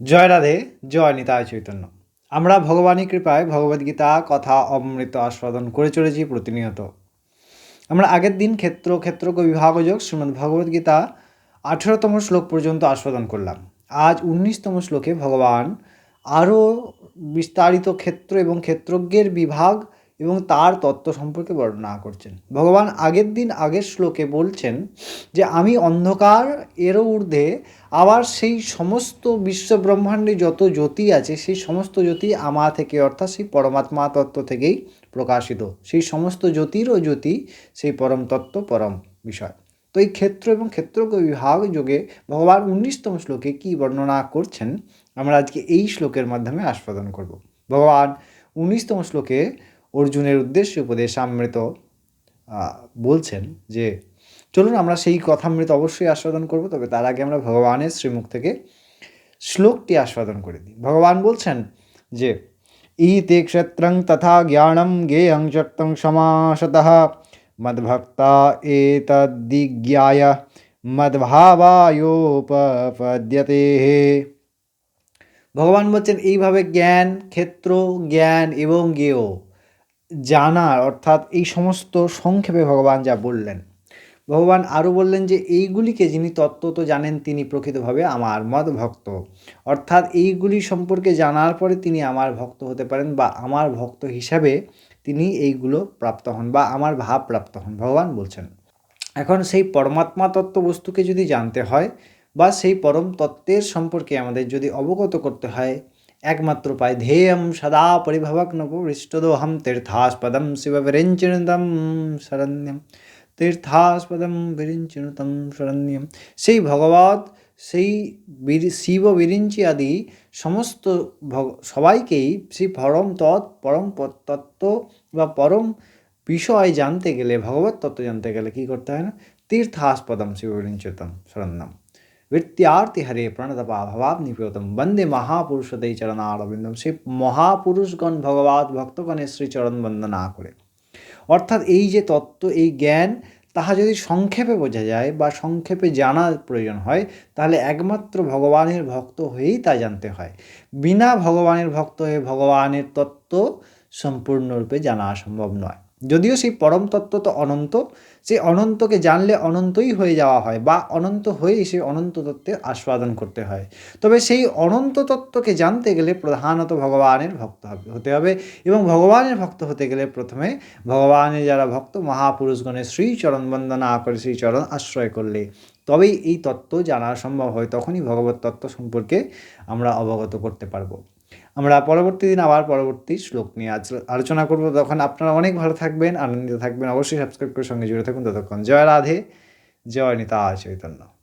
জয় রাধে, জয় নিতায় চৈতন্য। আমরা ভগবানের কৃপায় ভগবদ্গীতা কথা, অমৃত আস্বাদন করে চলেছি প্রতিনিয়ত। আমরা আগের দিন ক্ষেত্র ক্ষেত্র বিভাগযোগ শ্রীমদ্ ভগবদ্গীতা আঠেরোতম শ্লোক পর্যন্ত আস্বাদন করলাম। আজ উনিশতম শ্লোকে ভগবান আরও বিস্তারিত ক্ষেত্র এবং ক্ষেত্রজ্ঞের বিভাগ এবং তার তত্ত্ব সম্পর্কে বর্ণনা করছেন। ভগবান আগের দিন আগের শ্লোকে বলছেন যে, আমি অন্ধকার এরও ঊর্ধ্বে আবার সেই সমস্ত বিশ্বব্রহ্মাণ্ডে যত জ্যোতি আছে, সেই সমস্ত জ্যোতি আমা থেকে, অর্থাৎ সেই পরমাত্মা তত্ত্ব থেকেই প্রকাশিত। সেই সমস্ত জ্যোতিরও জ্যোতি, সেই পরম তত্ত্ব পরম বিষয়। তো এই ক্ষেত্র এবং ক্ষেত্রজ্ঞ বিভাগ যোগে ভগবান উনিশতম শ্লোকে কী বর্ণনা করছেন, আমরা আজকে এই শ্লোকের মাধ্যমে আস্বাদন করব। ভগবান উনিশতম শ্লোকে অর্জুনের উদ্দেশ্যে উপদেশামৃত আহ, বলছেন যে চলুন আমরা সেই কথামৃত অবশ্যই আস্বাদন করব তবে তার আগে আমরা ভগবানের শ্রীমুখ থেকে শ্লোকটি আস্বাদন করে দিই। ভগবান বলছেন যে ইতে ক্ষেত্রং তথা জ্ঞানম জ্ঞেয়ং চক্তং সমাসতঃ মদ্ভক্তা এতদ্দিজ্ঞায় মদ্ভাবায়োপপদ্যতে ভগবান বলছেন এইভাবে জ্ঞান ক্ষেত্র জ্ঞান এবং জ্ঞেয় জানার, অর্থাৎ এই সমস্ত সংক্ষেপে ভগবান যা বললেন। ভগবান আরও বললেন যে, এইগুলিকে যিনি তত্ত্ব তো জানেন, তিনি প্রকৃতভাবে আমার মত ভক্ত অর্থাৎ এইগুলি সম্পর্কে জানার পরে তিনি আমার ভক্ত হতে পারেন বা আমার ভক্ত হিসাবে তিনি এইগুলো প্রাপ্ত হন বা আমার ভাব প্রাপ্ত হন, ভগবান বলছেন। এখন সেই পরমাত্মা তত্ত্ব বস্তুকে যদি জানতে হয় বা সেই পরম তত্ত্বের সম্পর্কে আমাদের যদি অবগত করতে হয় একমাত্র পায়। ধেয়ম সদা পরিভবক নপৃষ্টদোহম তীর্থাস্পদম শিব বিরিঞ্চিনতম শরণ্যম। তীর্থাস্পদম বিরিঞ্চিনতম শরণ্যম। সেই ভগবত, সেই বীর- শিব বিরিঞ্চি আদি সমস্ত ভগ, সবাইকেই সেই পরম তৎ, পরম তত্ত্ব বা পরম বিষয় জানতে গেলে, ভগবত তত্ত্ব জানতে গেলে কি করতে হয় না? তীর্থাস্পদম শিবরিঞ্চিতম শরণ্যম। বৃত্তিয়ার্তি হরে প্রণতপা ভবাব নিপ্রিয়তম বন্দে মহাপুরুষতেই চরণারবিন্দম সেই মহাপুরুষগণ ভগবত ভক্তগণের শ্রীচরণ বন্দনা করে অর্থাৎ এই যে তত্ত্ব, এই জ্ঞান, তাহা যদি সংক্ষেপে বোঝা যায় বা সংক্ষেপে জানার প্রয়োজন হয়, তাহলে একমাত্র ভগবানের ভক্ত হয়েই তা জানতে হয়। বিনা ভগবানের ভক্ত হয়ে ভগবানের তত্ত্ব সম্পূর্ণরূপে জানা সম্ভব নয়। যদিও সেই পরম তত্ত্ব তো অনন্ত সেই অনন্তকে জানলে অনন্তই হয়ে যাওয়া হয় বা অনন্ত হয়েই সেই অনন্ত তত্ত্বের আস্বাদন করতে হয়। তবে সেই অনন্ত তত্ত্বকে জানতে গেলে প্রধানত ভগবানের ভক্ত হতে হবে এবং ভগবানের ভক্ত হতে গেলে প্রথমে ভগবানের যারা ভক্ত, মহাপুরুষগণের শ্রীচরণ বন্দনা করে শ্রীচরণ আশ্রয় করলে তবেই এই তত্ত্ব জানা সম্ভব হয়, তখনই ভগবত তত্ত্ব সম্পর্কে আমরা অবগত করতে পারব। আমরা পরবর্তী দিন আবার পরবর্তী শ্লোক নিয়ে আলোচনা করব। তখন আপনারা অনেক ভালো থাকবেন, আনন্দিত থাকবেন। অবশ্যই সাবস্ক্রাইব করে সঙ্গে জুড়ে থাকুন। ততক্ষণ জয় রাধে, জয় নিতা চৈতন্য।